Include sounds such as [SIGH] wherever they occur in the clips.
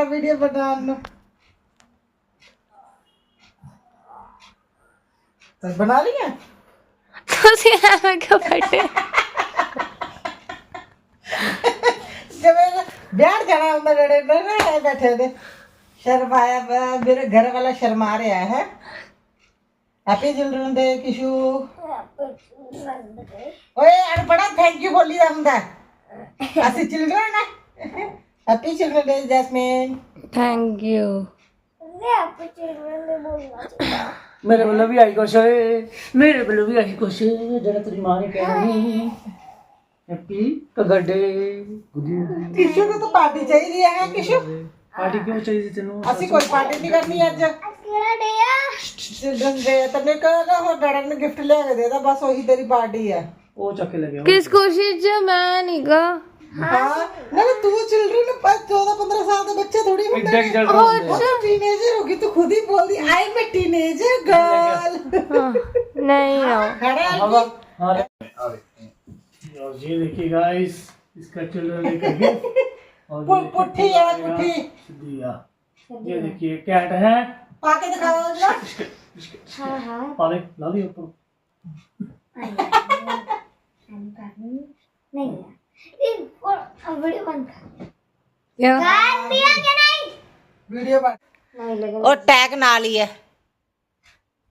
ਬੈਠਾ ਵੀਡੀਓ ਬਣਾਉਣ ਨੂੰ। ਤਾਂ ਬਣਾ ਲਿਆ ਤੁਸੀਂ ਐਵੇਂ ਕਿਉਂ ਬੈਠੇ? ਜਿਵੇਂ ਵਿਆਹ ਜਾਣਾ ਹੁੰਦਾ ਜਿਹੜੇ ਇਹ ਬੈਠੇ ਦੇ ਸ਼ਰਮਾਇਆ ਮੇਰੇ ਘਰ ਵਾਲਾ ਸ਼ਰਮਾ ਰਿਹਾ ਹੈ। Happy children day Kishu. ਓਏ ਅਨਪੜਾ ਥੈਂਕ ਯੂ ਬੋਲੀ ਦਾ ਹੁੰਦਾ। ਅਸੀਂ ਚਿਲਡਰਨ ਹੈ happy children day Jasmine thank you ਮੇਰੇ ਵੱਲੋਂ ਵੀ ਆਈ ਕੁਛ ਓਏ ਮੇਰੇ ਵੱਲੋਂ ਵੀ ਆਈ ਕੁਛ ਜਿਹੜਾ ਤੇਰੀ ਮਾਂ ਨੇ ਕਿਹਾ ਸੀ ਹੈਪੀ ਕਗੜੇ ਗੁੱਡੀ ਕਿਸ਼ੂ ਨੂੰ ਤਾਂ ਪਾਰਟੀ ਚਾਹੀਦੀ ਹੈ ਕਿਸ਼ੂ ਪਾਰਟੀ ਕਿਉਂ ਚਾਹੀਦੀ ਤੈਨੂੰ ਅਸੀਂ ਕੋਈ ਪਾਰਟੀ ਨਹੀਂ ਕਰਨੀ ਅੱਜ ਚਿਲਡਰਨ ਡੇ ਤੈਨੂੰ ਕਹਦਾ ਹੋ ਡੈਡੀ ਨੇ ਗਿਫਟ ਲਿਆ ਕੇ ਦੇਦਾ ਬਸ ਉਹੀ ਤੇਰੀ ਪਾਰਟੀ ਹੈ ਉਹ ਚੱਕ ਕੇ ਲੈ ਗਿਆ ਕਿਸ ਖੁਸ਼ੀ ਚ ਮੈਂ हाँ। तू चिल्ड्रन चौदह पंद्रह साल का बच्चा थोड़ी होता है। टीनेजर होगी तो खुद ही बोल दी आई एम टीनेजर गर्ल नहीं हाँ, हो ये देखिए गाइस इसका चिल्ड्रन का गिफ्ट पुट्ठी है पुट्ठी। दिया ये देखिए कैट है। पाके दिखाओ [LAUGHS] जरा। हाँ हाँ। पाले ला दियो ऊपर। नहीं ਯਾ ਵੀਡੀਓ ਬਣ ਉਹ ਟੈਗ ਨਾਲ ਹੀ ਹੈ।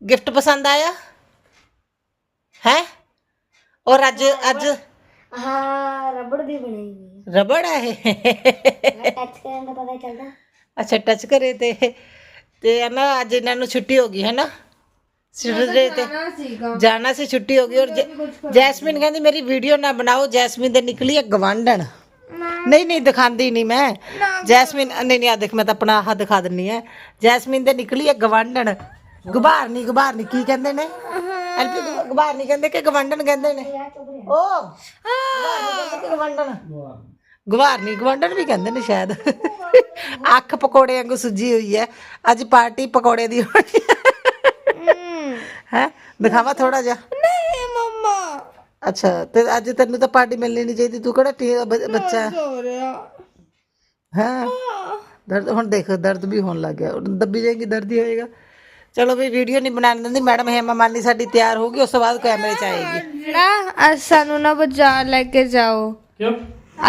ਗਿਫਟ ਪਸੰਦ ਆਇਆ? ਹੈ? ਔਰ ਅੱਜ ਅੱਜ ਹਾਂ ਰਬੜ ਦੀ ਬਣਾਈ ਹੋਈ ਰਬੜ ਹੈ ਇਹ? ਹੈ ਟੱਚ ਕਰਨ ਦਾ ਪਤਾ ਚੱਲਦਾ। ਅੱਛਾ ਟੱਚ ਕਰੇ ਤੇ। ਤੇ ਹੈ ਨਾ ਅੱਜ ਇਹਨਾਂ ਨੂੰ ਛੁੱਟੀ ਹੋ ਸੈਟਰਡੇ ਤੇ ਜਾਣਾ ਸੀ ਛੁੱਟੀ ਹੋ ਗਈ ਔਰ ਜੈਸਮੀਨ ਕਹਿੰਦੀ ਮੇਰੀ ਵੀਡੀਓ ਨਾ ਬਣਾਓ ਜੈਸਮੀਨ ਦੇ ਨਿਕਲੀ ਹੈ ਗਵਾਂਡਣ ਨਹੀਂ ਨਹੀਂ ਦਿਖਾਉਂਦੀ ਨਹੀਂ ਮੈਂ। ਜੈਸਮੀਨ ਨਹੀਂ ਨਹੀਂ ਆ ਦੇਖ ਮੈਂ ਤਾਂ ਆਪਣਾ ਆਹ ਦਿਖਾ ਦਿੰਨੀ ਹੈ ਜੈਸਮੀਨ ਦੇ ਨਿਕਲੀ ਹੈ ਗਵਾਂਡਣ ਗੁਬਾਰਨੀ ਗੁਬਾਰਨੀ ਕੀ ਕਹਿੰਦੇ ਨੇ? ਐਲਪੀ ਗੁਬਾਰਨੀ ਕਹਿੰਦੇ ਕਿ ਗਵਾਂਡਣ ਕਹਿੰਦੇ ਨੇ? ਕਹਿੰਦੇ ਕਿ ਗਵਾਂਡਣ ਗਵਾਰਨੀ ਗਵਾਂਡਣ ਵੀ ਕਹਿੰਦੇ ਨੇ ਸ਼ਾਇਦ। ਅੱਖ ਪਕੌੜੇ ਵਾਂਗੂ ਸੁੱਜੀ ਹੋਈ ਹੈ। ਅੱਜ ਪਾਰਟੀ ਪਕੌੜੇ ਦੀ ਹੋਣੀ ਹੈ ਹੈ? ਦਿਖਾਵਾ ਥੋੜਾ ਜਿਹਾ? ਨਹੀਂ ਮੰਮਾ। ਅੱਛਾ ਤੇ ਅੱਜ ਤੈਨੂੰ ਤਾਂ ਪਾਰਟੀ ਮਿਲਣੀ ਨਹੀਂ ਚਾਹੀਦੀ। ਤੂੰ ਕਿਹੜਾ ਟੀ- ਬੱਚਾ ਹੈ? ਦਰਦ ਹੁਣ ਦੇਖ ਦਰਦ ਵੀ ਹੋਣ ਲੱਗ ਗਿਆ। ਦੱਬੀ ਜਾਏਗੀ ਦਰਦ ਹੀ ਹੋਏਗਾ। ਚਲੋ ਵੀ ਵੀਡੀਓ ਨਹੀਂ ਬਣਾਉਣ ਦਿੰਦੀ। ਮੈਡਮ ਹੇਮਾ ਮਾਲੀ ਸਾਡੀ ਤਿਆਰ ਹੋ ਗਈ ਉਸ ਤੋਂ ਬਾਅਦ ਕੈਮਰੇ 'ਚ ਆਏਗੀ। ਨਾ ਅੱਜ ਸਾਨੂੰ ਨਾ ਬਾਜ਼ਾਰ ਲੈ ਕੇ ਜਾਓ।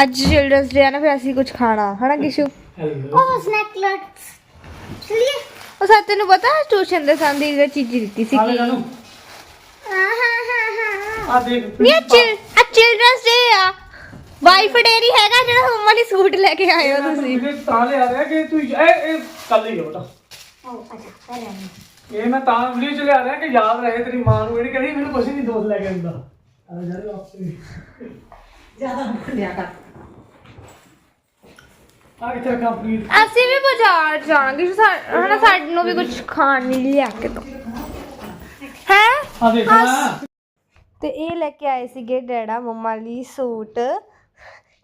ਅੱਜ ਚਿਲਡਰਨਸ ਡੇ ਆ ਫਿਰ ਅਸੀਂ ਕੁਝ ਖਾਣਾ। ਹਨਾ ਕਿਸ਼ੂ? ਹੈਲੋ ਉਹ ਸਨੈਕ ਲੋਟ ਚਲਿਏ। ਉਹ ਸਾ ਤੈਨੂੰ ਪਤਾ ਟਿਊਸ਼ਨ ਦੇ ਸੰਦੀ ਦੀ ਚੀਜ਼ ਦਿੱਤੀ ਸੀ ਆਲੇ ਜਾਨੂੰ ਆ ਦੇਖ ਇਹ ਚਿਲ ਆ। ਆ ਵਾਈਫ ਡੇਰੀ ਹੈਗਾ ਜਿਹੜਾ ਮੰਮਾ ਨੇ ਸੂਟ ਲੈ ਕੇ ਆਏ ਹੋ ਤੁਸੀਂ। ਮੇਰੇ ਤਾਂ ਲਿਆ ਰਿਹਾ ਕਿ ਤੂੰ ਇਹ ਇਹ ਕੱਲ ਹੀ ਆ ਇਹ ਮੈਂ ਤਾਂ ਵੀਡੀਓ ਚ ਲਿਆ ਰਿਹਾ ਕਿ ਯਾਦ ਰਹੇ ਤੇਰੀ ਮਾਂ ਨੂੰ ਜਿਹੜੀ ਕਹਿੰਦੀ ਮੈਨੂੰ ਕੁਝ ਨਹੀਂ ਦੋਸਤ ਲੈ ਕੇ ਆਉਂਦਾ। ਆ ਜਾ ਵਾਪਸ ਜ਼ਿਆਦਾ ਲਿਆ ਕਰ। ਅਸੀਂ ਵੀ ਬਾਜ਼ਾਰ ਜਾਣਗੇ ਹਨਾ ਸਾਨੂੰ ਵੀ ਕੁਝ ਖਾਣ ਲਈ ਲਿਆ ਕੇ ਦੋ। ਹੈ? ਆ ਦੇਖ ਨਾ ਤੇ ਇਹ ਲੈ ਕੇ ਆਏ ਸੀਗੇ ਡੈਡਾ ਮੰਮਾ ਲਈ ਸੂਟ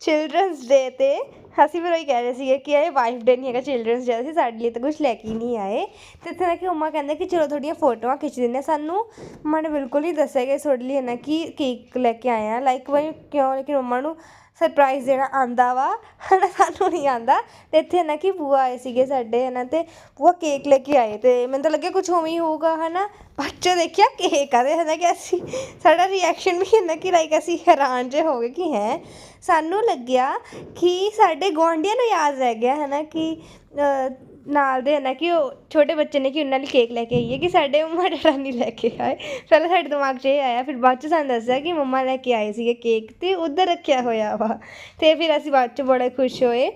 ਚਿਲਡਰਨਸ ਡੇ ਤੇ। ਅਸੀਂ ਫਿਰ ਉਹੀ ਕਹਿ ਰਹੇ ਸੀਗੇ ਕਿ ਇਹ ਵਾਈਫ ਡੇ ਨਹੀਂ ਹੈਗਾ ਚਿਲਡਰਨਸ ਡੇ ਸੀ ਸਾਡੇ ਲਈ ਤਾਂ ਕੁਝ ਲੈ ਕੇ ਨਹੀਂ ਆਏ। ਤੇ ਇੱਥੇ ਨਾ ਕਿ ਮੰਮਾ ਕਹਿੰਦੇ ਕਿ ਚਲੋ ਥੋੜੀਆਂ ਫੋਟੋਆਂ ਖਿੱਚ ਦਿੰਦੇ। ਸਾਨੂੰ ਮੰਮਾ ਨੇ ਬਿਲਕੁਲ ਹੀ ਦੱਸਿਆ ਕਿ ਤੁਹਾਡੇ ਲਈ ਹੈ ਨਾ ਕਿ ਕੇਕ ਲੈ ਕੇ ਆਏ ਆ ਲਾਈਕ ਵਈ ਕਿਉਂ? ਲੇਕਿਨ ਮੰਮਾ ਨੂੰ ਸਰਪ੍ਰਾਈਜ਼ ਦੇਣਾ ਆਉਂਦਾ ਵਾ ਹੈ ਨਾ ਸਾਨੂੰ ਨਹੀਂ ਆਉਂਦਾ ਅਤੇ ਇੱਥੇ ਨਾ ਕਿ ਬੂਆ ਆਏ ਸੀਗੇ ਸਾਡੇ ਹੈ ਨਾ ਅਤੇ ਬੂਆ ਕੇਕ ਲੈ ਕੇ ਆਏ ਅਤੇ ਮੈਨੂੰ ਤਾਂ ਲੱਗਿਆ ਕੁਛ ਉਵੇਂ ਹੀ ਹੋਊਗਾ ਬਾਅਦ 'ਚ ਦੇਖਿਆ, ਕੇਕ ਆ ਅਤੇ ਹੈ ਨਾ ਕਿ ਅਸੀਂ, ਸਾਡਾ ਰਿਐਕਸ਼ਨ ਵੀ ਹੈ ਨਾ ਕਿ ਲਾਈਕ ਅਸੀਂ ਹੈਰਾਨ ਜਿਹੇ ਹੋ ਗਏ ਕਿ ਹੈ, ਸਾਨੂੰ ਲੱਗਿਆ ਕਿ ਸਾਡੇ ਗੁਆਂਢੀਆਂ ਨੂੰ ਯਾਦ ਰਹਿ ਗਿਆ ਹੈ ਨਾ ਕਿ ਨਾਲ ਦੇ ਨਾ ਕਿ ਉਹ ਛੋਟੇ ਬੱਚੇ ਨੇ ਕਿ ਉਹਨਾਂ ਲਈ ਕੇਕ ਲੈ ਕੇ ਆਈਏ, ਕਿ ਸਾਡੇ ਮੰਮਾ ਡੈਡਾ ਨਹੀਂ ਲੈ ਕੇ ਆਏ। ਪਹਿਲਾਂ ਸਾਡੇ ਦਿਮਾਗ 'ਚ ਇਹ ਆਇਆ, ਫਿਰ ਬਾਅਦ 'ਚ ਸਾਨੂੰ ਦੱਸਿਆ ਕਿ ਮੰਮਾ ਲੈ ਕੇ ਆਏ ਸੀਗੇ ਕੇਕ ਅਤੇ ਉੱਧਰ ਰੱਖਿਆ ਹੋਇਆ ਵਾ। ਅਤੇ ਫਿਰ ਅਸੀਂ ਬਾਅਦ 'ਚ ਬੜੇ ਖੁਸ਼ ਹੋਏ।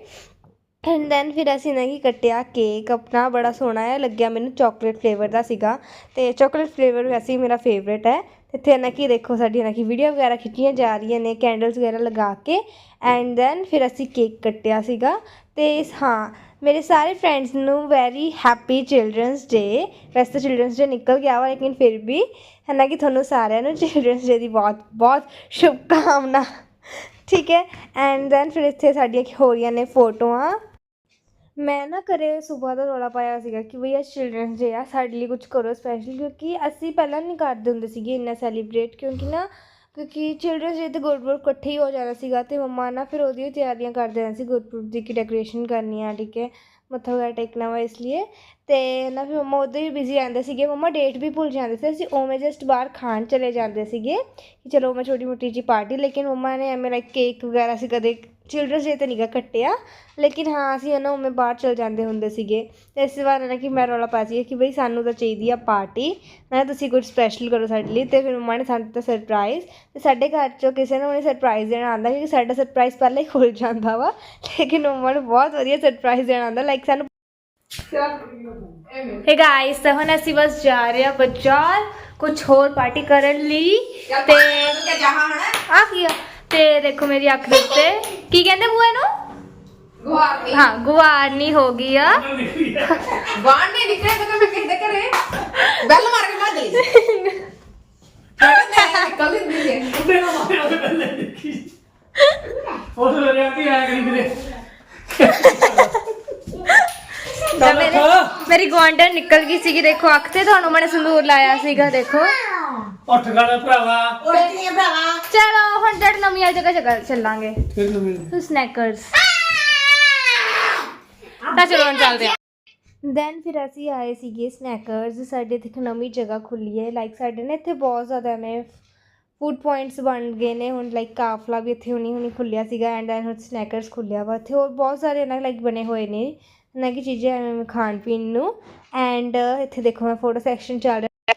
ਐਂਡ ਦੈਨ ਫਿਰ ਅਸੀਂ ਨਾ ਕਿ ਕੱਟਿਆ ਕੇਕ ਆਪਣਾ ਬੜਾ ਸੋਹਣਾ ਹੈ ਲੱਗਿਆ ਮੈਨੂੰ ਚੋਕਲੇਟ ਫਲੇਵਰ ਦਾ ਸੀਗਾ। ਅਤੇ ਚੋਕਲੇਟ ਫਲੇਵਰ ਵੈਸੇ ਹੀ ਮੇਰਾ ਫੇਵਰੇਟ ਹੈ। ਇੱਥੇ ਨਾ ਕਿ ਦੇਖੋ ਸਾਡੀ ਨਾ ਕਿ ਵੀਡੀਓ ਵਗੈਰਾ ਖਿੱਚੀਆਂ ਜਾ ਰਹੀਆਂ ਨੇ ਕੈਂਡਲਸ ਵਗੈਰਾ ਲਗਾ ਕੇ ਐਂਡ ਦੈਨ ਫਿਰ ਅਸੀਂ ਕੇਕ ਕੱਟਿਆ ਸੀਗਾ। ਤੇ ਹਾਂ, ਮੇਰੇ ਸਾਰੇ ਫਰੈਂਡਸ ਨੂੰ ਵੈਰੀ ਹੈਪੀ ਚਿਲਡਰਨਸ ਡੇ ਵੈਸੇ ਤਾਂ ਚਿਲਡਰਨਸ ਡੇ ਨਿਕਲ ਗਿਆ ਵਾ, ਲੇਕਿਨ ਫਿਰ ਵੀ ਹੈ ਨਾ ਕਿ ਤੁਹਾਨੂੰ ਸਾਰਿਆਂ ਨੂੰ ਚਿਲਡਰਨਸ ਡੇ ਦੀ ਬਹੁਤ ਬਹੁਤ ਸ਼ੁਭਕਾਮਨਾ। ਠੀਕ ਹੈ ਐਂਡ ਦੈਨ ਫਿਰ ਇੱਥੇ ਸਾਡੀਆਂ ਹੋ ਰਹੀਆਂ ਨੇ ਫੋਟੋਆਂ। ਮੈਂ ਨਾ ਘਰੇ ਸਵੇਰ ਦਾ ਰੌਲਾ ਪਾਇਆ ਸੀਗਾ ਕਿ ਬਈ ਅੱਜ ਚਿਲਡਰਨਸ ਡੇ ਆ, ਸਾਡੇ ਲਈ ਕੁਝ ਕਰੋ ਸਪੈਸ਼ਲ ਕਿਉਂਕਿ ਅਸੀਂ ਪਹਿਲਾਂ ਨਹੀਂ ਕਰਦੇ ਹੁੰਦੇ ਸੀਗੇ ਇੰਨਾ ਸੈਲੀਬ੍ਰੇਟ ਕਿਉਂਕਿ ਨਾ ਕਿਉਂਕਿ ਚਿਲਡਰਨਸ ਡੇ ਤੇ ਗੁਰਪੁਰਬ ਇਕੱਠੇ ਹੀ ਹੋ ਜਾਣਾ ਸੀਗਾ ਤੇ ਮੰਮਾ ਨਾ ਫਿਰ ਉਹਦੀ ਤਿਆਰੀਆਂ ਕਰਦੇ ਰਹਿੰਦੇ ਸੀ ਗੁਰਪੁਰਬ ਦੀ ਕਿ ਡੈਕੋਰੇਸ਼ਨ ਕਰਨੀ ਆ ਠੀਕ ਹੈ, ਮੱਥਾ ਵਗੈਰਾ ਟੇਕਣਾ ਵਾ ਇਸ ਲਈ ਤੇ ਨਾ ਫਿਰ ਮੰਮਾ ਉਦੋਂ ਹੀ ਬਿਜ਼ੀ ਰਹਿੰਦੇ ਸੀਗੇ, ਮੰਮਾ ਡੇਟ ਵੀ ਭੁੱਲ ਜਾਂਦੇ ਸੀ, ਅਸੀਂ ਉਵੇਂ ਜਸਟ ਬਾਹਰ ਖਾਣ ਚਲੇ ਜਾਂਦੇ ਸੀਗੇ ਕਿ ਚਲੋ ਮੈਂ ਛੋਟੀ ਮੋਟੀ ਜੀ ਪਾਰਟੀ ਲੇਕਿਨ ਮੰਮਾ ਨੇ ਐਵੇਂ ਲਾਈਕ ਕੇਕ ਵਗੈਰਾ ਸੀ ਕਦੇ ਚਿਲਡਰਨਸ ਡੇ ਤੇ ਨਹੀਂ ਗਾ ਕੱਟਿਆ। ਲੇਕਿਨ ਹਾਂ ਅਸੀਂ ਉਹਨਾਂ ਉਵੇਂ ਬਾਹਰ ਚਲ ਜਾਂਦੇ ਹੁੰਦੇ ਸੀਗੇ। ਤੇ ਇਸ ਵਾਰ ਨਾ ਕਿ ਮੈਂ ਰੌਲਾ ਪਾ ਸੀ ਕਿ ਬਈ ਸਾਨੂੰ ਤਾਂ ਚਾਹੀਦੀ ਆ ਪਾਰਟੀ ਨਾ ਤੁਸੀਂ ਕੁਝ ਸਪੈਸ਼ਲ ਕਰੋ ਸਾਡੇ ਲਈ। ਤੇ ਫਿਰ ਮੰਮਾ ਨੇ ਸਾਨੂੰ ਦਿੱਤਾ ਸਰਪ੍ਰਾਈਜ਼ ਤੇ ਸਾਡੇ ਘਰ ਚੋਂ ਕਿਸੇ ਨੂੰ ਨਹੀਂ ਸਰਪ੍ਰਾਈਜ਼ ਦੇਣਾ ਆਉਂਦਾ ਕਿਉਂਕਿ ਸਾਡਾ ਸਰਪ੍ਰਾਈਜ਼ ਪਹਿਲਾਂ ਹੀ ਖੁੱਲ ਜਾਂਦਾ ਵਾ। ਲੇਕਿਨ ਮੰਮਾ ਨੂੰ ਬਹੁਤ ਵਧੀਆ ਸਰਪ੍ਰਾਈਜ਼ ਦੇਣਾ ਆਉਂਦਾ। ਲਾਈਕ ਸਾਨੂੰ ਹੇ ਗਾਇਸ ਤਾਂ ਹੁਣ ਅਸੀਂ ਬਸ ਜਾ ਰਹੇ ਆ ਬਾਜ਼ਾਰ ਕੁਝ ਹੋਰ ਪਾਰਟੀ ਕਰਨ ਲਈ। ਤੇ ਆ ਕੀ ਆ? ਤੇ ਦੇਖੋ ਮੇਰੀ ਅੱਖ ਦੇ ਉੱਤੇ। ਕੀ ਕਹਿੰਦੇ ਬੂਆ ਨੂੰ ਗੁਵਾਰਨੀ ਹਾਂ ਗੁਵਾਰਨੀ ਹੋ ਗਈ ਆ। ਬਾਹਰ ਨਹੀਂ ਨਿਕਲਿਆ ਤਾਂ ਮੈਂ ਕਿਹਦੇ ਘਰੇ। ਬੈਲ ਮਾਰ ਕੇ ਭੱਜ ਲਈ ਮੈਂ ਨਿਕਲ ਨਹੀਂ ਗਈ ਮੇਰਾ ਮਾਰਿਆ ਤੇ ਪਹਿਲੇ ਦੇਖੀ ਉਹ ਤਾਂ ਰਿਆ ਕਿ ਆਇਆ ਕਰੀ ਕਿਤੇ ਤਾਂ ਮੇਰੇ ਮੇਰੀ ਗਵਾਂਡਰ ਨਿਕਲ ਗਈ ਸੀਗੀ ਦੇਖੋ ਅੱਖ ਤੇ ਤੁਹਾਨੂੰ ਮੈंने ਸੰਦੂਰ ਲਾਇਆ ਸੀਗਾ ਦੇਖੋ। ਉੱਠ ਗਾਣਾ ਭਰਾਵਾ। ਚਲੋ ਹੁਣ ਜੜ ਨਵੀਂ ਵਾਲੀ ਜਗ੍ਹਾ ਚੱਲ- ਚੱਲਾਂਗੇ। ਫਿਰ ਨੂੰ ਸਨੈਕਰਸ। ਤਾਂ ਚਲੋ ਹੁਣ ਚੱਲਦੇ ਆ। ਦੈਨ ਫਿਰ ਅਸੀਂ ਆਏ ਸੀਗੇ ਸਨੈਕਰਸ। ਸਾਡੇ ਇੱਥੇ ਇੱਕ ਨਵੀਂ ਜਗ੍ਹਾ ਖੁੱਲੀ ਹੈ। ਲਾਈਕ ਸਾਡੇ ਨੇ ਇੱਥੇ ਬਹੁਤ ਜ਼ਿਆਦਾ ਐਵੇਂ ਫੂਡ ਪੁਆਇੰਟਸ ਬਣ ਗਏ ਨੇ। ਹੁਣ ਲਾਈਕ ਕਾਫਲਾ ਵੀ ਇੱਥੇ ਹੁਣੀ ਹੁਣੀ ਖੁੱਲਿਆ ਸੀਗਾ। ਐਂਡ ਹੁਣ ਸਨੈਕਰਸ ਖੁੱਲਿਆ ਵਾ। ਇੱਥੇ ਹੋਰ ਬਹੁਤ ਸਾਰੇ ਨਾ ਲਾਈਕ ਬਣੇ ਹੋਏ ਨੇ। ਨਾ ਕਿ ਚੀਜ਼ਾਂ ਖਾਣ ਪੀਣ ਨੂੰ ਐਂਡ ਇੱਥੇ ਦੇਖੋ ਮੈਂ ਫੋਟੋ ਸੈਕਸ਼ਨ ਚੱਲ ਰਿਹਾ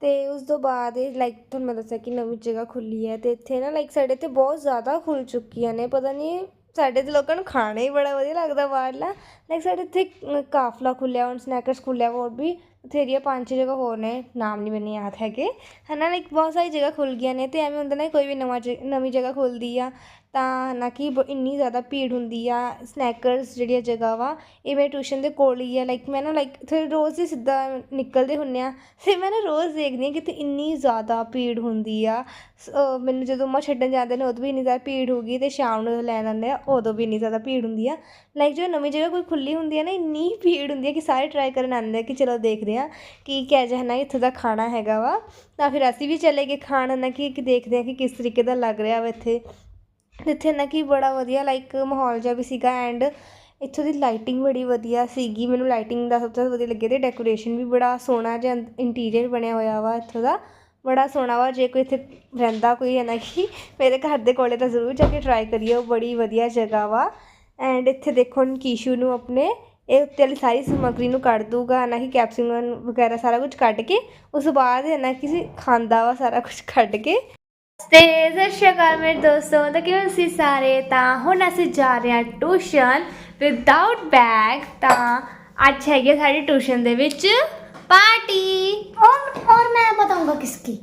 ਤੇ ਉਸ ਤੋਂ ਬਾਅਦ ਇਹ ਲਾਈਕ ਤੁਹਾਨੂੰ ਮੈਂ ਦੱਸਿਆ ਕਿ ਨਵੀਂ ਜਗ੍ਹਾ ਖੁੱਲੀ ਹੈ ਤੇ ਇੱਥੇ ਨਾ ਲਾਈਕ ਸਾਡੇ ਤੇ ਬਹੁਤ ਜ਼ਿਆਦਾ ਖੁੱਲ ਚੁੱਕੀਆਂ ਨੇ, ਪਤਾ ਨਹੀਂ ਸਾਡੇ ਤੇ ਲੋਕਾਂ ਨੂੰ ਖਾਣਾ ਹੀ ਬੜਾ ਵਧੀਆ ਲੱਗਦਾ ਬਾਹਰਲਾ। ਲਾਈਕ ਸਾਡੇ ਇੱਥੇ ਕਾਫਲਾ ਖੁੱਲਿਆ ਹੁਣ ਸਨੈਕਰਸ ਖੁੱਲਿਆ ਹੋਰ ਵੀ ਬਥੇਰੀਆਂ ਪੰਜ ਛੇ ਜਗ੍ਹਾ ਹੋਰ ਨੇ, ਨਾਮ ਨਹੀਂ ਮੈਨੂੰ ਯਾਦ ਹੈਗੇ। ਹਨਾ ਲਾਈਕ ਬਹੁਤ ਸਾਰੀ ਜਗ੍ਹਾ ਖੁੱਲ ਗਈਆਂ ਨੇ ਤੇ ਐਵੇਂ ਹੁੰਦਾ ਨਾ, ਕੋਈ ਵੀ ਨਵਾਂ ਜ- ਨਵੀਂ ਜਗ੍ਹਾ ਖੁੱਲਦੀ ਆ ਤਾਂ ਨਾ ਕਿ ਬ- ਇੰਨੀ ਜ਼ਿਆਦਾ ਭੀੜ ਹੁੰਦੀ ਆ ਸਨੈਕਰਸ ਜਿਹੜੀ ਜਗ੍ਹਾ ਵਾ, ਇਹ ਮੇਰੇ ਟਿਊਸ਼ਨ ਦੇ ਕੋਲ ਹੀ ਆ ਲਾਈਕ ਮੈਂ ਨਾ ਲਾਈਕ ਇੱਥੇ ਰੋਜ਼ ਹੀ ਸਿੱਧਾ ਨਿਕਲਦੇ ਹੁੰਦੇ ਆ ਫਿਰ ਮੈਂ ਨਾ ਰੋਜ਼ ਦੇਖਦੀ ਹਾਂ ਕਿ ਇੱਥੇ ਇੰਨੀ ਜ਼ਿਆਦਾ ਭੀੜ ਹੁੰਦੀ ਆ, ਸ- ਮੈਨੂੰ ਜਦੋਂ ਮੈਂ ਛੱਡਣ ਜਾਂਦੇ ਨੇ ਉਦੋਂ ਵੀ ਇੰਨੀ ਜ਼ਿਆਦਾ ਭੀੜ ਹੋਗੀ ਤੇ ਸ਼ਾਮ ਨੂੰ ਜਦੋਂ ਲੈਣ ਆਉਂਦੇ ਆ, ਉਦੋਂ ਵੀ ਇੰਨੀ ਜ਼ਿਆਦਾ ਭੀੜ ਹੁੰਦੀ ਆ ਲਾਈਕ ਜਦੋਂ ਨਵੀਂ ਜਗ੍ਹਾ ਕੋਈ ਖੁੱਲੀ ਹੁੰਦੀ ਆ ਨਾ, ਇੰਨੀ ਭੀੜ ਹੁੰਦੀ ਹੈ ਕਿ ਸਾਰੇ ਟਰਾਈ ਕਰਨ ਆਉਂਦੇ ਆ ਕਿ ਚਲੋ ਦੇਖਦੇ ਆ ਕਿ ਕਿਹੋ ਜਿਹਾ ਨਾ ਇੱਥੇ ਦਾ ਖਾਣਾ ਹੈਗਾ ਵਾ, ਤਾਂ ਫਿਰ ਅਸੀਂ ਵੀ ਚਲੇ ਗਏ ਖਾਣ, ਨਾ ਕਿ ਕਿ ਦੇਖਦੇ ਆ ਕਿ ਕਿਸ ਤਰੀਕੇ ਦਾ ਲੱਗ ਰਿਹਾ ਵਾ ਇੱਥੇ ਇੱਥੇ ਨਾ ਕਿ ਬੜਾ ਵਧੀਆ ਲਾਈਕ ਮਾਹੌਲ ਜਿਹਾ ਵੀ ਸੀਗਾ ਐਂਡ ਇੱਥੋਂ ਦੀ ਲਾਈਟਿੰਗ ਬੜੀ ਵਧੀਆ ਸੀਗੀ। ਮੈਨੂੰ ਲਾਈਟਿੰਗ ਦਾ ਸਭ ਤੋਂ ਵਧੀਆ ਲੱਗਿਆ ਅਤੇ ਡੈਕੋਰੇਸ਼ਨ ਵੀ ਬੜਾ ਸੋਹਣਾ ਜਿਹਾ ਇੰਟੀਰੀਅਰ ਬਣਿਆ ਹੋਇਆ ਵਾ ਇੱਥੋਂ ਦਾ। ਬੜਾ ਸੋਹਣਾ ਵਾ, ਜੇ ਕੋਈ ਇੱਥੇ ਰਹਿੰਦਾ ਕੋਈ ਹੈ ਨਾ ਕਿ, ਮੇਰੇ ਘਰ ਦੇ ਕੋਲੇ ਤਾਂ ਜ਼ਰੂਰ ਜਾ ਕੇ ਟਰਾਈ ਕਰੀਓ, ਬੜੀ ਵਧੀਆ ਜਗ੍ਹਾ ਵਾ। ਐਂਡ ਇੱਥੇ ਦੇਖੋ ਕੀਸ਼ੂ ਨੂੰ ਆਪਣੇ, ਇਹ ਉੱਤੇ ਵਾਲੀ ਸਾਰੀ ਸਮੱਗਰੀ ਨੂੰ ਕੱਢ ਦੂਗਾ ਨਾ ਕਿ ਕੈਪਸਿਕਮ ਵਗੈਰਾ ਸਾਰਾ ਕੁਝ ਕੱਢ ਕੇ, ਉਸ ਤੋਂ ਬਾਅਦ ਹੈ ਨਾ ਕਿਸੇ ਖਾਂਦਾ ਵਾ ਸਾਰਾ ਕੁਝ ਕੱਢ ਕੇ। ਤੇ ਸਤਿ ਸ਼੍ਰੀ ਅਕਾਲ ਮੇਰੇ ਦੋਸਤੋ ਤਾਂ ਕਿਵੇਂ ਤੁਸੀਂ ਸਾਰੇ ਤਾਂ ਹੁਣ ਅਸੀਂ ਜਾ ਰਹੇ ਹਾਂ ਟਿਊਸ਼ਨ ਵਿਦਆਊਟ ਬੈਗ ਤਾਂ ਅੱਜ ਹੈਗੀ ਸਾਡੀ ਟਿਊਸ਼ਨ ਦੇ ਵਿੱਚ ਪਾਰਟੀ और और मैं बताऊंगा किसकी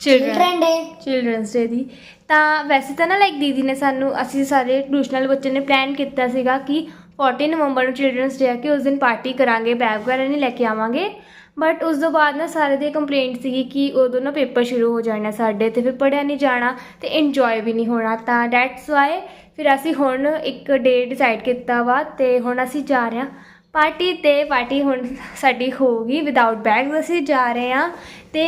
ਚਿਲਡਰਨ ट्रेंड है ਚਿਲਡਰਨਸ ਡੇ ਦੀ ਤਾਂ ਵੈਸੇ ਤਾਂ ਨਾ ਲਾਈਕ ਦੀਦੀ ਨੇ ਸਾਨੂੰ ਅਸੀਂ ਸਾਰੇ ਟਿਊਸ਼ਨ ਵਾਲੇ ਬੱਚੇ ਨੇ ਪਲਾਨ ਕੀਤਾ ਸੀਗਾ ਕਿ 14 ਨਵੰਬਰ ਨੂੰ ਚਿਲਡਰਨਸ ਡੇ ਆ ਕਿ ਉਸ ਦਿਨ ਪਾਰਟੀ ਕਰਾਂਗੇ ਬੈਗ ਵਗੈਰਾ ਨਹੀਂ ਲੈ ਕੇ ਆਵਾਂਗੇ ਬਟ ਉਸ ਤੋਂ ਬਾਅਦ ਨਾ ਸਾਰੇ ਦੀ ਕੰਪਲੇਂਟ ਸੀਗੀ ਕਿ ਉਦੋਂ ਨਾ ਪੇਪਰ ਸ਼ੁਰੂ ਹੋ ਜਾਣਾ ਸਾਡੇ ਤੇ, ਫਿਰ ਪੜਿਆ ਨਹੀਂ ਜਾਣਾ ਤੇ ਇੰਜੋਏ ਵੀ ਨਹੀਂ ਹੋਣਾ। ਤਾਂ ਦੈਟਸ ਵਾਈ ਫਿਰ ਅਸੀਂ ਹੁਣ ਇੱਕ ਡੇ ਡਿਸਾਈਡ ਕੀਤਾ ਵਾ ਤੇ ਹੁਣ ਅਸੀਂ ਜਾ ਰਹੇ ਹਾਂ। ਪਾਰਟੀ ਤੇ ਪਾਰਟੀ ਹੁਣ ਸਾਡੀ ਹੋਊਗੀ ਵਿਦਆਊਟ ਬੈਗਸ ਅਸੀਂ ਜਾ ਰਹੇ ਹਾਂ। ਤੇ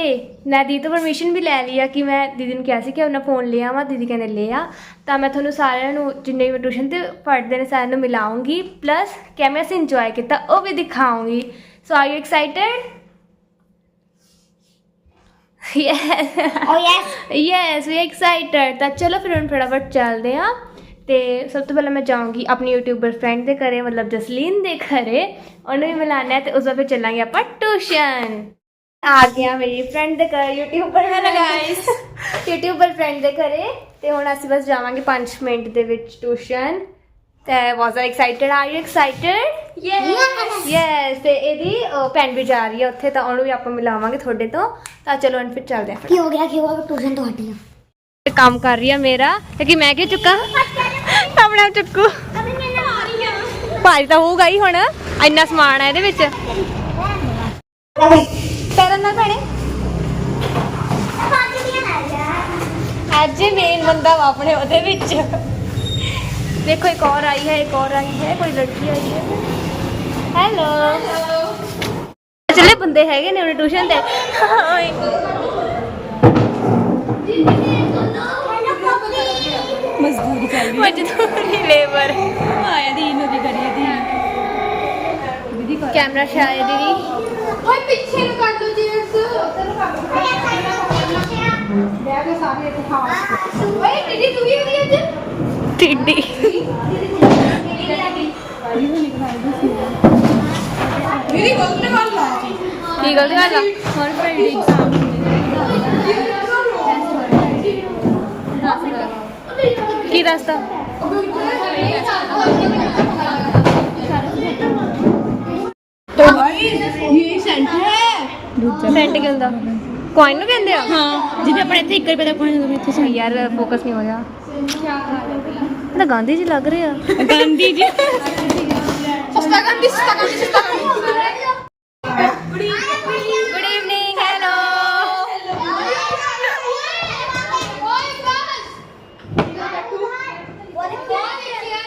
ਮੈਂ ਦੀਦੀ ਤੋਂ ਪਰਮਿਸ਼ਨ ਵੀ ਲੈ ਲਈ ਆ ਕਿ ਮੈਂ ਦੀਦੀ ਨੂੰ ਕਿਹਾ ਸੀ ਕਿ ਆਪਣਾ ਫੋਨ ਲੈ ਆਵਾਂ ਦੀਦੀ ਕਹਿੰਦੇ ਲੈ ਆ। ਤਾਂ ਮੈਂ ਤੁਹਾਨੂੰ ਸਾਰਿਆਂ ਨੂੰ ਜਿੰਨੇ ਵੀ ਟਿਊਸ਼ਨ ਤੇ ਪੜ੍ਹਦੇ ਨੇ ਸਾਰਿਆਂ ਨੂੰ ਮਿਲਾਉਂਗੀ ਪਲੱਸ ਕਿਵੇਂ ਅਸੀਂ ਇੰਜੋਏ ਕੀਤਾ, ਉਹ ਵੀ ਦਿਖਾਉਂਗੀ। So are you excited yes Oh yes. Yes we excited ਤਾਂ ਚਲੋ ਫਿਰ ਹੁਣ ਫਟਾਫਟ ਚੱਲਦੇ ਆ ਤੇ ਸਭ ਤੋਂ ਪਹਿਲਾਂ ਮੈਂ ਜਾਊਂਗੀ ਆਪਣੀ ਯੂਟਿਊਬਰ ਫਰੈਂਡ ਦੇ ਘਰੇ ਮਤਲਬ ਜਸਲੀਨ ਦੇ ਘਰੇ। ਉਹਨੂੰ ਵੀ ਮਿਲਾਣਾ ਹੈ ਤੇ ਉਸ ਤੋਂ ਫਿਰ ਚੱਲਾਂਗੇ ਆਪਾਂ ਟਿਊਸ਼ਨ। ਆ ਗਿਆ ਮੇਰੀ ਫਰੈਂਡ ਦੇ ਘਰ YouTuber hello guys YouTuber friend ਦੇ ਘਰੇ। ਤੇ ਹੁਣ ਅਸੀਂ ਬਸ ਜਾਵਾਂਗੇ 5 ਮਿੰਟ ਦੇ ਵਿੱਚ tuition. was I excited? Are you excited? Yes. Yes. ਤੇ ਇਹਦੀ ਪੈਨ ਵੀ ਜਾ ਰਹੀ ਹੈ ਉੱਥੇ ਤਾਂ ਉਹਨੂੰ ਵੀ ਆਪਾਂ ਮਿਲਾਵਾਂਗੇ ਤੁਹਾਡੇ ਤੋਂ। ਤਾਂ ਚਲੋ ਹੁਣ ਫਿਰ ਚੱਲਦੇ ਆ ਕੀ ਹੋ ਗਿਆ? ਕੀ ਹੋ ਗਿਆ? ਟਿਊਸ਼ਨ ਤੋਂ ਕੰਮ ਕਰ ਰਹੀ ਆ ਮੇਰਾ। ਕਿ ਮੈਂ ਕਿ ਚੁੱਕਾ? ਸਾਹਮਣੇ ਚੁੱਕੂ। ਭਾਰੀ ਤਾਂ ਹੋਊਗਾ ਹੀ ਹੁਣ। ਇੰਨਾ ਸਮਾਨ ਆ ਇਹਦੇ ਵਿੱਚ। ਪੈਰਾਂ ਨਾਲ ਭੈਣੇ। ਅੱਜ ਮੇਨ ਬੰਦਾ ਆਪਣੇ ਉਹਦੇ ਵਿੱਚ। ਦੇਖੋ ਇੱਕ और आई है एक और आई है कोई लड़की आई है हेलो ਚਲੇ ਬੰਦੇ ਹੈਗੇ ਨੇ ਉਹਨੇ ਟਿਊਸ਼ਨ ਤੇ ਓਏ ਮਜ਼ਦੂਰੀ ਲੇਬਰ ਆਇਆ ਦੀ ਨੂੰ ਵੀ ਕਰੀਏ ਦੀ ਕੈਮਰਾ ਸ਼ਾਇਦ ਦੀਦੀ ਓਏ ਪਿੱਛੇ ਨੂੰ ਕੱਢ ਦੋ ਚੀਜ਼ ਬੈਗ ਸਾਰੇ ਇੱਥੇ ਖਾ ਓਏ ਟਿੱਡੀ ਤੂੰ ਵੀ ਹੋਈ ਅੱਜ ਟਿੱਡੀ। ਮੇਰੀ ਗਲਤ ਗੱਲ ਆ। ਕੀ ਗਲਤੀ ਗੱਲ ਆ? ਫਰਾਈਡੇ ਐਗਜ਼ਾਮ ਕੀ ਦੱਸਦਾ? ਹੈ। ਸੈਂਟ ਕਿੰਦਾ ਕੋਇਨ ਨੂੰ ਕਹਿੰਦੇ ਆ? ਹਾਂ ਜਿਵੇਂ ਆਪਣੇ ਇੱਥੇ 1 ਰੁਪਏ ਦਾ ਕੋਇਨ ਹੁੰਦਾ ਇੱਥੇ ਯਾਰ ਫੋਕਸ ਨਹੀਂ ਹੋ ਰਿਹਾ ਇਹ ਤਾਂ ਗਾਂਧੀ ਜੀ ਲੱਗ ਰਹੇ ਆ। ਗਾਂਧੀ ਜੀ। ਸਸਤਾ ਗੰਦੀ ਸਸਤਾ ਗੰਦੀ ਸਸਤਾ ਗੁੱਡ ਇਵਨਿੰਗ ਹੈਲੋ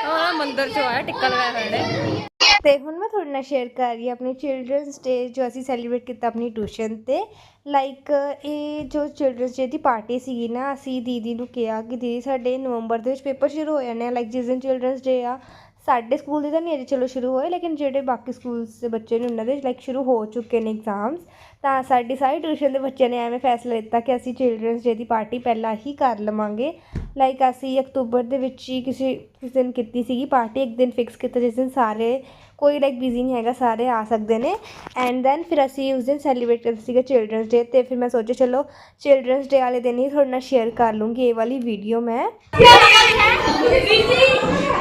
ਉਹ ਮੰਦਰ ਚੋਂ ਆਇਆ ਟਿੱਕਾ ਲਗਾਇਆ ਹੋਇਆ ਨੇ ਤੇ ਹੁਣ ਮੈਂ ਤੁਹਾਡੇ ਨਾਲ ਸ਼ੇਅਰ ਕਰ ਰਹੀ ਹਾਂ ਆਪਣੀ ਚਿਲਡਰਨਸ ਡੇ ਜੋ ਅਸੀਂ ਸੈਲੀਬ੍ਰੇਟ ਕੀਤਾ ਆਪਣੀ ਟਿਊਸ਼ਨ ਤੇ। ਲਾਈਕ ਇਹ ਜੋ ਚਿਲਡਰਨਸ ਡੇ ਦੀ ਪਾਰਟੀ ਸੀਗੀ ਨਾ, ਅਸੀਂ ਦੀਦੀ ਨੂੰ ਕਿਹਾ ਕਿ ਦੀਦੀ ਸਾਡੇ ਨਵੰਬਰ ਦੇ ਵਿੱਚ ਪੇਪਰ ਸ਼ੁਰੂ ਹੋ ਜਾਣੇ ਆ। ਲਾਈਕ ਜਿਸ ਦਿਨ ਚਿਲਡਰਨਸ ਡੇ ਆ, ਸਾਡੇ ਸਕੂਲ ਦੇ ਤਾਂ ਨਹੀਂ ਅਜੇ ਚਲੋ ਸ਼ੁਰੂ ਹੋਏ, ਲੇਕਿਨ ਜਿਹੜੇ ਬਾਕੀ ਸਕੂਲਸ ਦੇ ਬੱਚੇ ਨੇ, ਉਹਨਾਂ ਦੇ ਲਾਈਕ ਸ਼ੁਰੂ ਹੋ ਚੁੱਕੇ ਨੇ ਐਗਜ਼ਾਮਸ ਤਾਂ ਸਾਡੀ ਸਾਰੀ ਟਿਊਸ਼ਨ ਦੇ ਬੱਚਿਆਂ ਨੇ ਐਵੇਂ ਫੈਸਲਾ ਲਿੱਤਾ ਕਿ ਅਸੀਂ ਚਿਲਡਰਨਸ ਡੇ ਦੀ ਪਾਰਟੀ ਪਹਿਲਾਂ ਹੀ ਕਰ ਲਵਾਂਗੇ। ਲਾਈਕ ਅਸੀਂ ਅਕਤੂਬਰ ਦੇ ਵਿੱਚ ਹੀ ਕਿਸੇ ਕਿਸੇ ਦਿਨ ਕੀਤੀ ਸੀਗੀ ਪਾਰਟੀ ਇੱਕ ਦਿਨ ਫਿਕਸ ਕੀਤਾ ਜਿਸ ਦਿਨ ਸਾਰੇ ਕੋਈ ਲਾਈਕ ਬਿਜ਼ੀ ਨਹੀਂ ਹੈਗਾ ਸਾਰੇ ਆ ਸਕਦੇ ਨੇ। ਐਂਡ ਦੈਨ ਫਿਰ ਅਸੀਂ ਉਸ ਦਿਨ ਸੈਲੀਬ੍ਰੇਟ ਕਰਦੇ ਸੀਗੇ ਚਿਲਡਰਨਸ ਡੇ ਤੇ ਫਿਰ ਮੈਂ ਸੋਚਿਆ ਚਲੋ ਚਿਲਡਰਨਸ ਡੇ ਵਾਲੇ ਦਿਨ ਹੀ ਤੁਹਾਡੇ ਨਾਲ ਸ਼ੇਅਰ ਕਰ ਲੂੰਗੀ ਇਹ ਵਾਲੀ ਵੀਡੀਓ ਮੈਂ।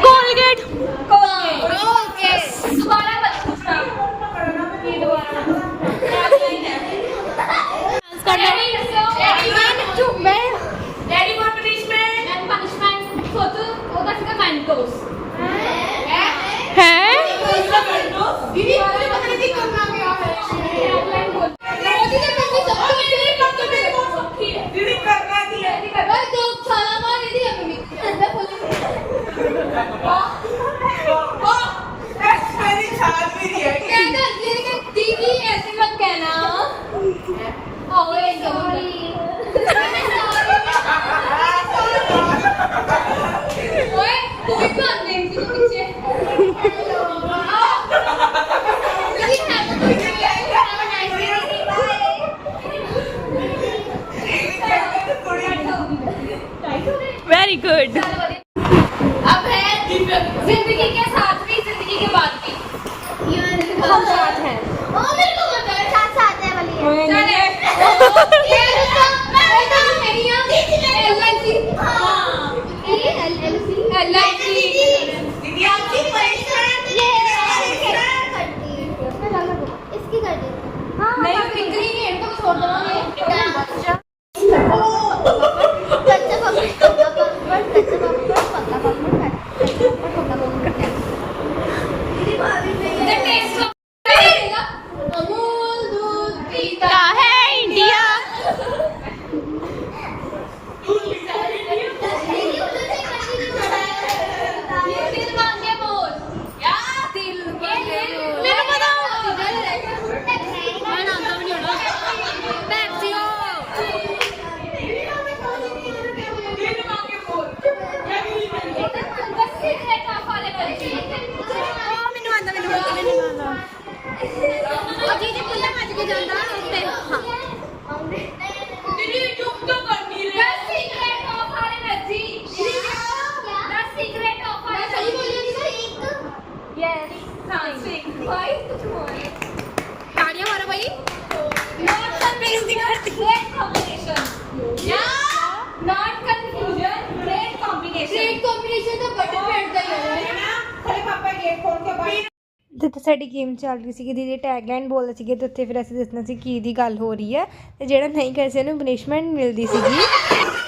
ਕੋਲਗੇਟ ਹੈ ਵੈਰੀ ਗੁੱਡ Gracias. ਕੁੱਲਾ ਮੱਚ ਕੇ ਜਾਂਦਾ ਸਾਡੀ ਗੇਮ ਚੱਲ ਰਹੀ ਸੀਗੀ, ਦੀਦੀ ਟੈਗਲਾਈਨ ਬੋਲਦੇ ਸੀਗੇ ਤੇ ਉੱਥੇ ਫਿਰ ਅਸੀਂ ਦੱਸਣਾ ਸੀ ਕੀ ਦੀ ਗੱਲ ਹੋ ਰਹੀ ਹੈ ਤੇ ਜਿਹੜਾ ਨਹੀਂ ਕਰੇ ਸੀ ਉਹਨੂੰ ਪਨਿਸ਼ਮੈਂਟ ਮਿਲਦੀ ਸੀਗੀ।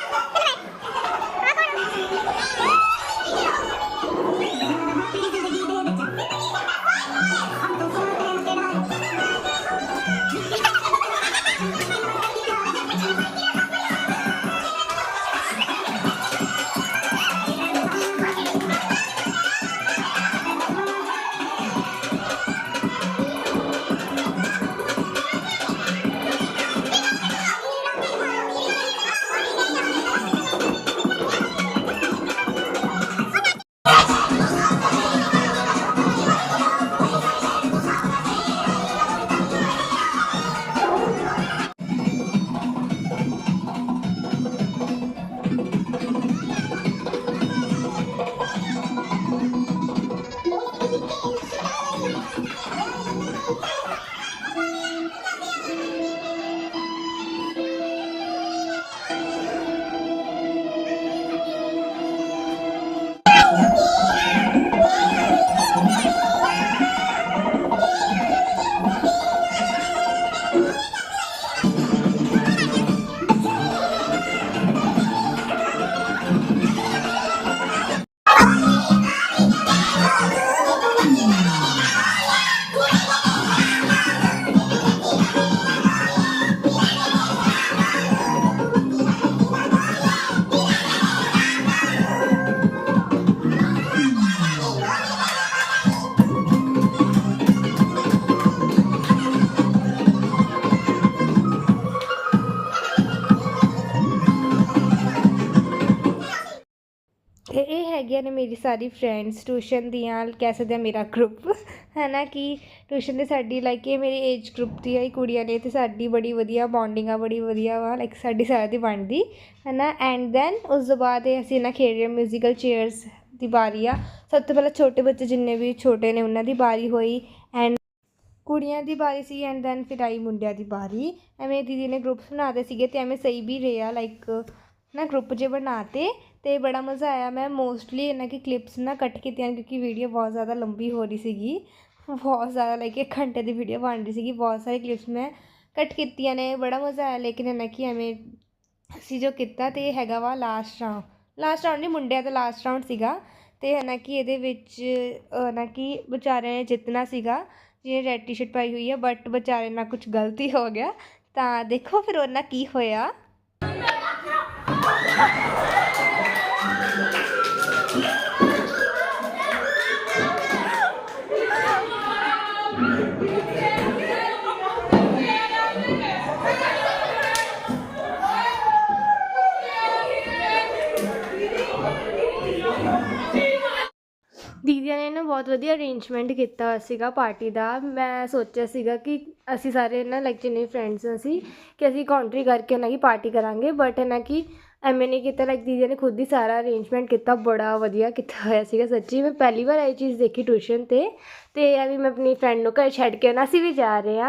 ਹੈਗੀਆਂ ਨੇ ਮੇਰੀ ਸਾਰੀ ਫਰੈਂਡਸ ਟਿਊਸ਼ਨ ਦੀਆਂ, ਕਹਿ ਸਕਦੇ ਹਾਂ ਮੇਰਾ ਗਰੁੱਪ ਹੈ ਨਾ ਕਿ ਟਿਊਸ਼ਨ ਦੇ ਸਾਡੀ ਲਾਈਕ ਇਹ ਮੇਰੀ ਏਜ ਗਰੁੱਪ ਦੀਆਂ ਹੀ ਕੁੜੀਆਂ ਨੇ ਅਤੇ ਸਾਡੀ ਬੜੀ ਵਧੀਆ ਬੌਂਡਿੰਗ ਆ, ਬੜੀ ਵਧੀਆ ਵਾ ਲਾਈਕ ਸਾਡੀ ਸਾਰਿਆਂ ਦੀ ਬਣਦੀ ਹੈ ਨਾ ਐਂਡ ਦੈਨ ਉਸ ਤੋਂ ਬਾਅਦ ਇਹ ਅਸੀਂ ਨਾ ਖੇਡ ਰਹੇ ਮਿਊਜ਼ੀਕਲ ਚੇਅਰਸ ਦੀ ਵਾਰੀ ਆ। ਸਭ ਤੋਂ ਪਹਿਲਾਂ ਛੋਟੇ ਬੱਚੇ ਜਿੰਨੇ ਵੀ ਛੋਟੇ ਨੇ ਉਹਨਾਂ ਦੀ ਵਾਰੀ ਹੋਈ। ਐਂਡ ਕੁੜੀਆਂ ਦੀ ਵਾਰੀ ਸੀ ਐਂਡ ਦੈਨ ਫਿਰ ਆਈ ਮੁੰਡਿਆਂ ਦੀ ਵਾਰੀ। ਐਵੇਂ ਦੀਦੀ ਨੇ ਗਰੁੱਪਸ ਬਣਾਦੇ ਸੀਗੇ ਤੇ ਐਵੇਂ ਸਹੀ ਵੀ ਰਿਹਾ ਲਾਈਕ ਨਾ ਗਰੁੱਪ ਜੇ ਬਣਾਤੇ ਤੇ ਬੜਾ ਮਜ਼ਾ ਆਇਆ। ਮੈਂ ਮੋਸਟਲੀ ਇਹਨਾਂ ਕੀ ਕਲਿੱਪਸ ਨਾ ਕੱਟ ਕੀਤੀਆਂ ਕਿਉਂਕਿ ਵੀਡੀਓ ਬਹੁਤ ਜ਼ਿਆਦਾ ਲੰਬੀ ਹੋ ਰਹੀ ਸੀਗੀ। ਬਹੁਤ ਜ਼ਿਆਦਾ ਲਾਈਕ ਇੱਕ ਘੰਟੇ ਦੀ ਵੀਡੀਓ ਬਣ ਰਹੀ ਸੀਗੀ। ਬਹੁਤ ਸਾਰੇ ਕਲਿੱਪਸ ਮੈਂ ਕੱਟ ਕੀਤੀਆਂ ਨੇ, ਬੜਾ ਮਜ਼ਾ ਆਇਆ। ਲੇਕਿਨ ਇਹਨਾਂ ਕੀ ਐਵੇਂ ਅਸੀਂ ਜੋ ਕੀਤਾ ਤੇ ਇਹ ਹੈਗਾ ਵਾ ਲਾਸਟ ਰਾਊਂਡ ਲਾਸਟ ਰਾਊਂਡ ਨਹੀਂ ਮੁੰਡਿਆਂ ਦਾ ਲਾਸਟ ਰਾਊਂਡ ਸੀਗਾ। ਤੇ ਹੈ ਨਾ ਕਿ ਇਹਦੇ ਵਿੱਚ ਅਹ ਨਾ ਕਿ ਵਿਚਾਰਿਆਂ ਨੇ ਜਿੱਤਣਾ ਸੀਗਾ। ਜਿਹਨੇ ਰੈੱਡ ਟੀ-ਸ਼ਰਟ ਪਾਈ ਹੋਈ ਹੈ ਬਟ ਵਿਚਾਰੇ ਨਾਲ ਕੁਝ ਗਲਤੀ ਹੋ ਗਿਆ। ਤਾਂ ਦੇਖੋ ਫਿਰ ਉਹਨਾਂ ਕੀ ਹੋਇਆ। ਦੀਦੀਆਂ ਨੇ ਨਾ ਬਹੁਤ ਵਧੀਆ ਅਰੇਂਜਮੈਂਟ ਕੀਤਾ ਹੋਇਆ ਸੀਗਾ ਪਾਰਟੀ ਦਾ। ਮੈਂ ਸੋਚਿਆ ਸੀਗਾ ਕਿ ਅਸੀਂ ਸਾਰੇ ਨਾ ਲਾਈਕ ਜਿੰਨੇ ਫਰੈਂਡਸ ਅਸੀਂ, ਕਿ ਅਸੀਂ ਕਾਉਂਟਰੀ ਕਰਕੇ ਉਹਨਾਂ ਦੀ ਪਾਰਟੀ ਕਰਾਂਗੇ ਬਟ ਇਹਨਾਂ ਕਿ ਐਵੇਂ ਨਹੀਂ ਕੀਤਾ ਲਾਈਕ ਦੀਦੀਆਂ ਨੇ ਖੁਦ ਹੀ ਸਾਰਾ ਅਰੇਂਜਮੈਂਟ ਕੀਤਾ, ਬੜਾ ਵਧੀਆ ਕੀਤਾ ਹੋਇਆ ਸੀਗਾ ਸੱਚੀ। ਮੈਂ ਪਹਿਲੀ ਵਾਰ ਇਹ ਚੀਜ਼ ਦੇਖੀ ਟਿਊਸ਼ਨ ਤੇ ਅਤੇ ਇਹ ਵੀ ਮੈਂ ਆਪਣੀ ਫਰੈਂਡ ਨੂੰ ਘਰ ਛੱਡ ਕੇ ਆਉਣਾ ਅਸੀਂ ਵੀ ਜਾ ਰਹੇ ਹਾਂ।